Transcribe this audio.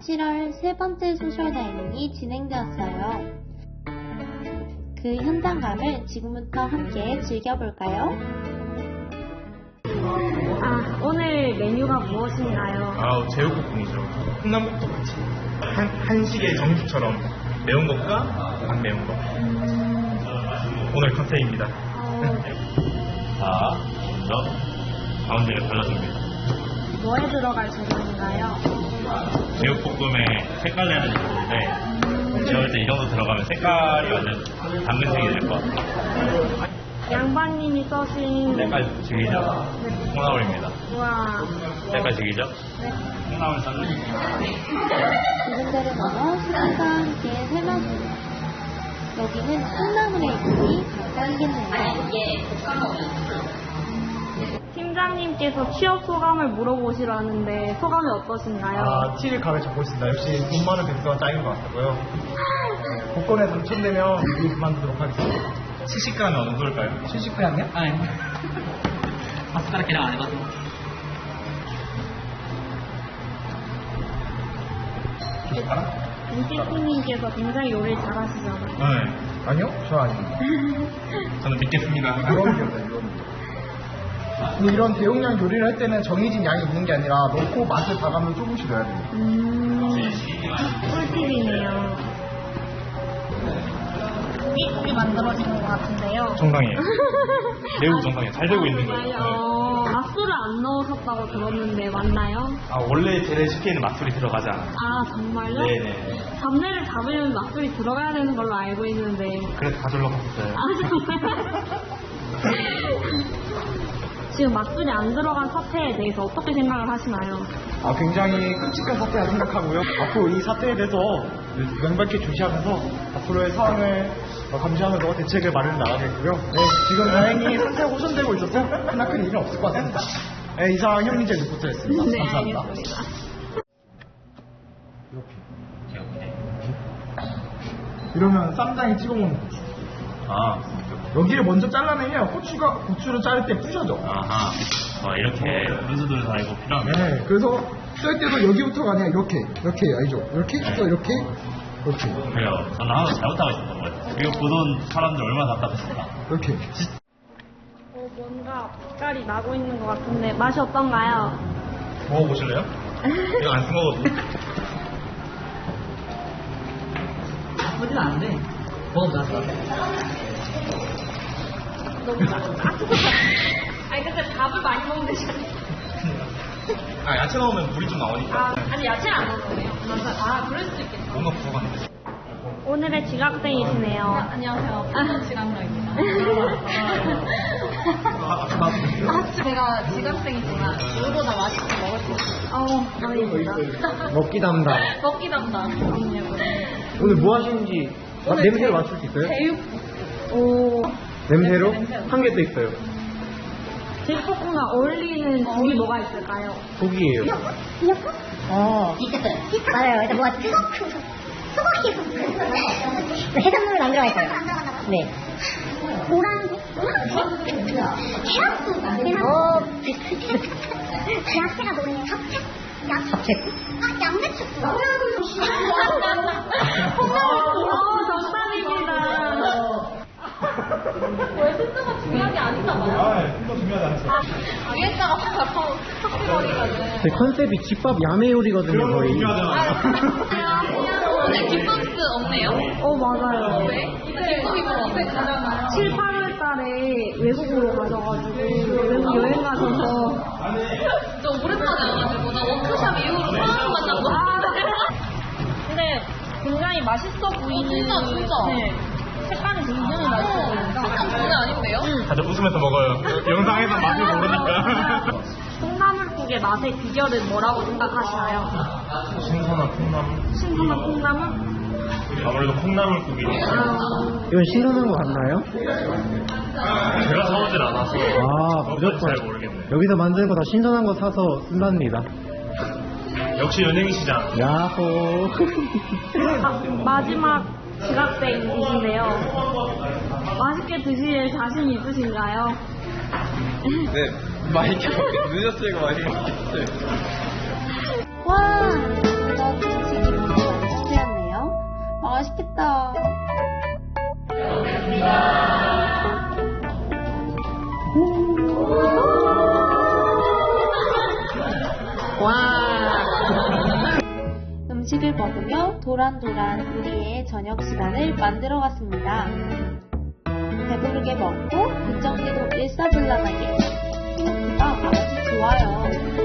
7월 세 번째 소셜 다이닝이 진행되었어요. 그 현장감을 지금부터 함께 즐겨볼까요? 아, 오늘 메뉴가 무엇인가요? 아, 제육볶음이죠. 콩나물도 같이. 한, 한식의 정수처럼 매운 것과 안 매운 것. 오늘 컨셉입니다. 자, 먼저 가운데를 발라줍니다. 뭐에 들어갈 재료인가요? 제육볶음에 색깔 내는 재료인데 제가 볼때 이 정도 들어가면 색깔이 완전 당근색이 될 것 같아요. 양반님이 써신 색깔 죽이죠? 콩나물입니다. 우와 색깔 죽이죠? 콩나물 썰는 이분들을 넘어 시간과 함께 삶아줍니다. 여기는 콩나물의 이름이 각각이겠네요. 팀장님께서 취업 소감을 물어보시러 하는데 소감이 어떠신가요? 아, 티를 감에 잡고 있습니다. 역시 돈 많은 백수가 짱인 것 같고요. 네, 복권에 당첨되면 일 그만두도록 하겠습니다. 시식감이 어느 정도일까요? 70회였냐? 아니. 아스카라키랑 안 해가지고. 김치팀님께서 굉장히 요리를 잘하시잖아요. 네. 아니요, 저 아닙니다. 저는 믿겠습니다. 이런 이런 기업. 근데 이런 대용량 요리를 할 때는 정해진 양이 있는 게 아니라 넣고 맛을 봐가면서 조금씩 넣어야 됩니다. 음, 꿀팁이네요. 이쁘게 만들어지는 것 같은데요. 정당해요. 매우 정당해요. 잘 되고 있는 거예요. 어, 맛술을 안 넣으셨다고 들었는데 맞나요? 아, 원래 제 레시피에는 맛술이 들어가지 않아요. 아 정말요? 네네. 잡내를 잡으려면 맛술이 들어가야 되는 걸로 알고 있는데 그래서 가져러 갔어요. 아 정말? 지금 맛술이 안 들어간 사태에 대해서 어떻게 생각을 하시나요? 아, 굉장히 끔찍한 사태라 생각하고요. 앞으로 이 사태에 대해서 명백히 주시하면서 앞으로의 상황을 어, 감시하면서 대책을 마련해 나가겠고요. 네, 지금 다행히 상태가 호전되고 있어서 크나큰 일은 없을 것 같습니다. 네, 이상 현민재 리포터였습니다. 네 감사합니다. 알겠습니다. 이러면 쌈장에 찍어 먹는 거. 아, 여기를 먼저 잘라내면 고추가 고추를 자를 때 부셔져. 아하. 와, 이렇게 분수들 다 이거 필요하면. 네, 그래서 썰 때도 여기부터가 아니라 이렇게 이렇게 알죠? 이렇게 해서 이렇게 이렇게 그래요. 저는 하나 잘못하고 있었던 거예요. 이거 보던 사람들 얼마나 답답했을까. 이렇게. 어, 뭔가 빛깔이 나고 있는 것 같은데 맛이 어떤가요? 먹어보실래요? 이거 안 쓴 거거든요. 나쁘진 않은데. 너무 맛있다. 아니 근데 밥을 많이 먹는 대신 아, 야채 넣으면 물이 좀 나오니까. 아, 아니 야채 안 넣었네요. 아 그럴 수도 있겠다. 뭔가 부족한데. 오늘의 지각생이시네요. 안녕하세요. 지감러입니다. 아, 제가 지각생이지만 이거보다 맛있게 먹을 수 있어요. 어, 아닙니다. 먹기 담당. 먹기 담당. 오늘 뭐 하시는지 아, 냄새를 맞출 수 있어요? 제육 오, 냄새로 한개 더 있어요. 제육볶음과 어울리는 국이 뭐가 있을까요? 고기예요. 있었어요. 맞아요. 일단 뭐가 수박이 해산물은 안 들어가 있어요. 네. 노란색? 계란국. 어, 야채가 노래 잡채? 잡채? 아, 양배추. 어, 위에다가 확 팍팍거리거든. 제 컨셉이 집밥 야매 요리거든요, 거의. 오늘 김밥스 없네요. 어, 맞아요. 왜? 김밥이 뭐 집에 가잖아요. 7, 8월 달에 외국으로 가셔가지고 외국 여행 가셔서 저 오랜만에 와가지고 나 워크샵 이후로 처음 만난 거 아. 근데 굉장히 맛있어 보이는 진짜, 진짜. 네. 색깔이 굉장히 맛있어 다들 웃으면서 먹어요. 영상에서 맛을 모르니까. 콩나물국의 맛의 비결은 뭐라고 생각하시나요? 신선한 콩나물. 신선한 콩나물? 아무래도 콩나물국이니까. 아, 이건 신선한 거 같나요? 제가 사오질 않아서. 아, 무조건. 잘 모르겠네. 여기서 만드는 거 다 신선한 거 사서 쓴답니다. 역시 연예인이시잖아. 야호. 아, 마지막 지각생이신데요. 맛있게 드실 자신 있으신가요? 네, 많이 먹겠- 늦었으니까 많이 먹겠어요. 와, 이거 지금 맛있게 하네요. 아, 맛있겠다. 잘 먹으며 도란도란 우리의 저녁 시간을 만들어갔습니다. 배부르게 먹고 긍정기도 일사불란하게 아, 먹기가 아주 좋아요.